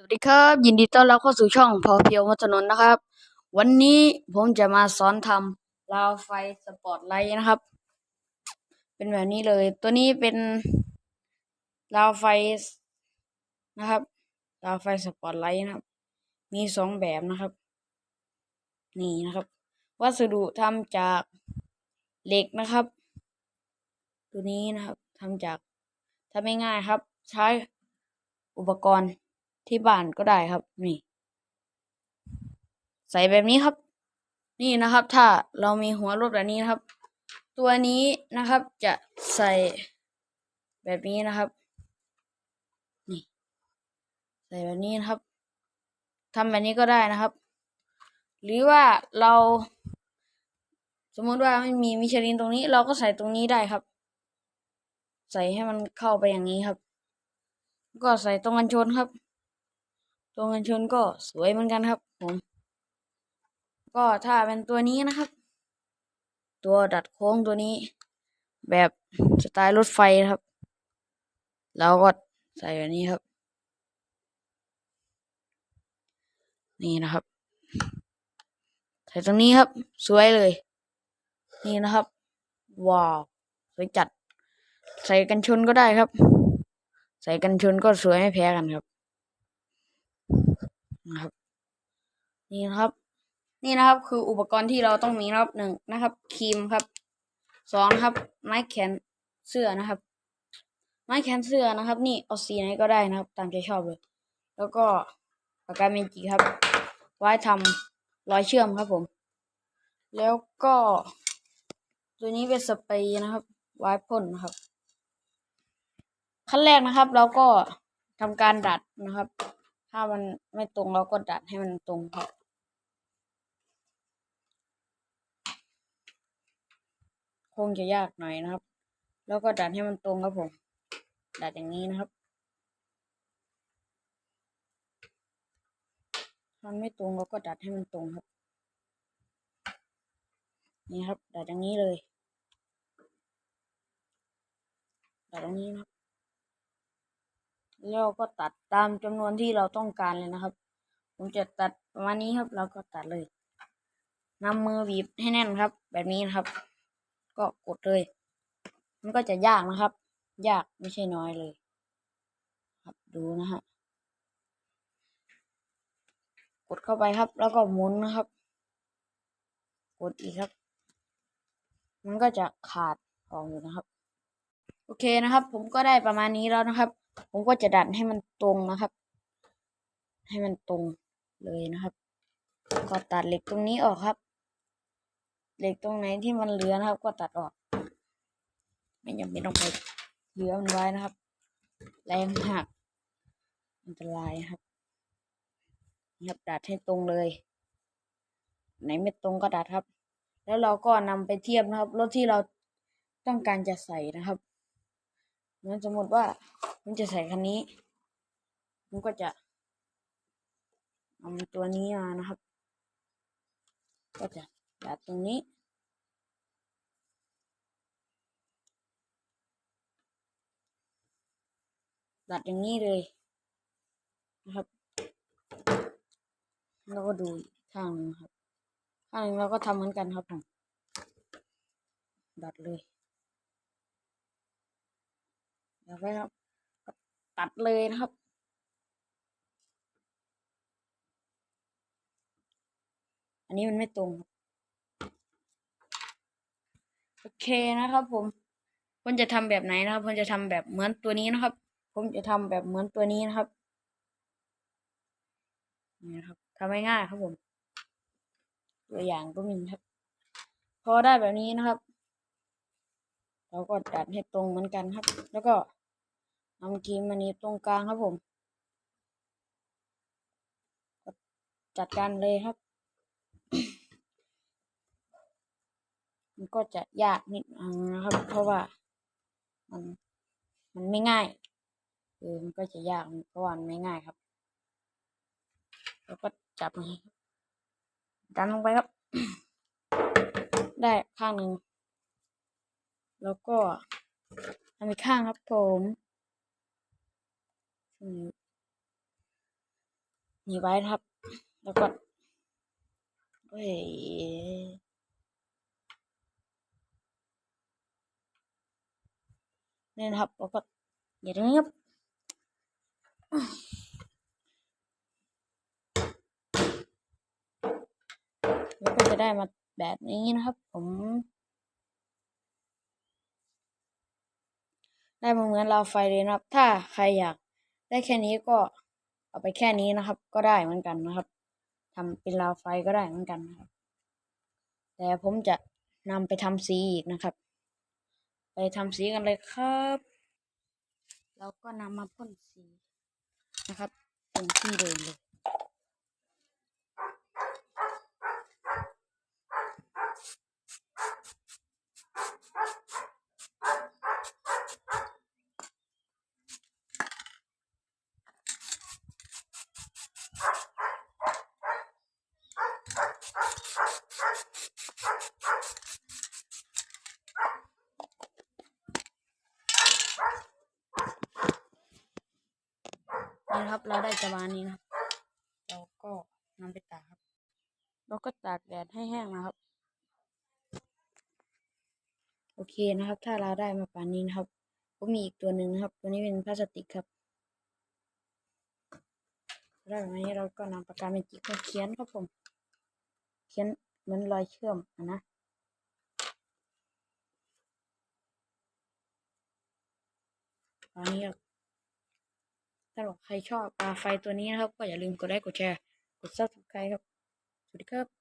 สวัสดีครับ ยินดีต้อนรับเข้าสู่ช่องพอเพียวมัถนนนะครับ วันนี้ผมจะมาสอนทำราวไฟสปอตไลท์นะครับ เป็นแบบนี้เลย ตัวนี้เป็นราวไฟนะครับราวไฟสปอตไลท์นะครับ มีสองแบบนะครับ นี่นะครับ วัสดุทำจากเหล็กนะครับ ตัวนี้นะครับทำจากทำง่ายครับ ใช้อุปกรณ์ ที่บ้านก็ได้ครับ นี่ ใส่แบบนี้ครับ นี่นะครับ ถ้าเรามีหัวรถแบบนี้นะครับ ตัวนี้นะครับจะใส่แบบนี้นะครับ นี่ ใส่แบบนี้นะครับทำแบบนี้ก็ได้นะครับ หรือว่าเราสมมติว่าไม่มีมิชลินตรงนี้ เราก็ใส่ตรงนี้ได้ครับ ใส่ให้มันเข้าไปอย่างนี้ครับ ก็ใส่ตรงกันชนครับ ตรงกันชนก็สวยเหมือนกันครับผม ก็ถ้าเป็นตัวนี้นะครับ ตัวดัดโค้งตัวนี้ แบบสไตล์รถไฟนะครับเราก็ใส่แบบนี้ครับ นี่นะครับ ใส่ตรงนี้ครับ สวยเลย นี่นะครับ ว้าวสวยจัด ใส่กันชนก็ได้ครับ ใส่กันชนก็สวยไม่แพ้กันครับ นะครับ นี่นะครับ นี่นะครับ คืออุปกรณ์ที่เราต้องมีนะครับหนึ่งนะครับครีมครับสองนะครับ ไม้แขนเสื้อนะครับ ไม้แขนเสื้อนะครับ นี่เอาสีไหนก็ได้นะครับ ตามใจชอบเลย แล้วก็ปากกาเมจิครับ ไว้ทำรอยเชื่อมครับผม แล้วก็ ตัวนี้เป็นสเปรย์นะครับ ไว้พ่นนะครับ ขั้นแรกนะครับ เราก็ทำการดัดนะครับ ถ้ามันไม่ตรงเราก็ดัดให้มันตรงครับคงจะยากหน่อยนะครับ แล้วก็ดัดให้มันตรงครับผม ดัดอย่างนี้นะครับมันไม่ตรงเราก็ดัดให้มันตรงครับ นี่ครับ ดัดอย่างนี้เลย ดัดอย่างนี้นะครับ แล้วก็ตัดตามจำนวนที่เราต้องการเลยนะครับ ผมจะตัดประมาณนี้ครับเราก็ตัดเลยนำมือบีบให้แน่นครับ แบบนี้นะครับ ก็กดเลย มันก็จะยากนะครับ ยากไม่ใช่น้อยเลย ครับดูนะฮะกดเข้าไปครับ แล้วก็หมุนนะครับ กดอีกครับ มันก็จะขาดออกอยู่นะครับ โอเคนะครับ ผมก็ได้ประมาณนี้แล้วนะครับผมก็จะดัดให้มันตรงนะครับ ให้มันตรงเลยนะครับ ก็ตัดเหล็กตรงนี้ออกครับ เหล็กตรงไหนที่มันเหลือนะครับ ก็ตัดออก ไม่จำเป็นต้องไปเหลือมันไว้นะครับ แรงหักอันตรายครับนะครับดัดให้ตรงเลย ไหนไม่ตรงก็ดัดครับ แล้วเราก็นำไปเทียบนะครับรถที่เราต้องการจะใส่นะครับ เหมือนสมมติว่าผมจะใส่คันนี้ผมก็จะเอาตัวนี้มานะครับ ก็จะดัดตรงนี้ดัดอย่างนี้เลยนะครับ แล้วก็ดูข้างหนึงครับ ข้างหนึงเราก็ทำเหมือนกันครับผมดัดเลย เดี๋ยวไปครับก็ตัดเลยนะครับ อันนี้มันไม่ตรง โอเคนะครับ ผมผมจะทำแบบไหนนะครับผมจะทำแบบเหมือนตัวนี้นะครับ ผมจะทำแบบเหมือนตัวนี้นะครับนี่นะครับทำง่ายๆครับผม ตัวอย่างก็มีครับ พอได้แบบนี้นะครับ เราก็ดัดให้ตรงเหมือนกันครับ แล้วก็ นำครีมมานี้ตรงกลางครับผมจัดการเลยครับ มันก็จะยากนิดนึงนะครับ เพราะว่ามันมันไม่ง่ายเออมันก็จะยากเพราะว่ามันไม่ง่ายครับ แล้วก็จับอย่างนี้ครับดันลงไปครับ ได้ข้างหนึ่งแล้วก็ทำอีกข้างครับผม นี่ไว้นะครับ แล้วก็เฮ้ยนี่นะครับแล้วก็อย่างนี้ครับแล้วก็จะได้มาแบบนี้นะครับ ผมได้มาเหมือนเราไฟเลยนะครับ ถ้าใครอยาก ได้แค่นี้ก็เอาไปแค่นี้นะครับ ก็ได้เหมือนกันนะครับทำเป็นราวไฟก็ได้เหมือนกันนะครับ แต่ผมจะนำไปทำสีอีกนะครับ ไปทำสีกันเลยครับเราก็นำมาพ่นสีนะครับเป็นที่เดิมเลย ครับ เราได้จะมานี้นะครับเราก็นำไปตากครับ เราก็ตากแดดให้แห้งนะครับ โอเคนะครับ ถ้าเราได้มาป่านนี้นะครับก็มีอีกตัวหนึ่งนะครับ ตัวนี้เป็นพลาสติกครับได้แบบนี้เราก็นำปากกาเมจิกมาเขียนครับผม เขียนเหมือนรอยเชื่อมอะนะอันนี้ ครับถ้าใครชอบปลาไฟตัวนี้นะครับ ก็อย่าลืมกดไลค์กดแชร์ กดซับสไครต์ครับ สวัสดีครับ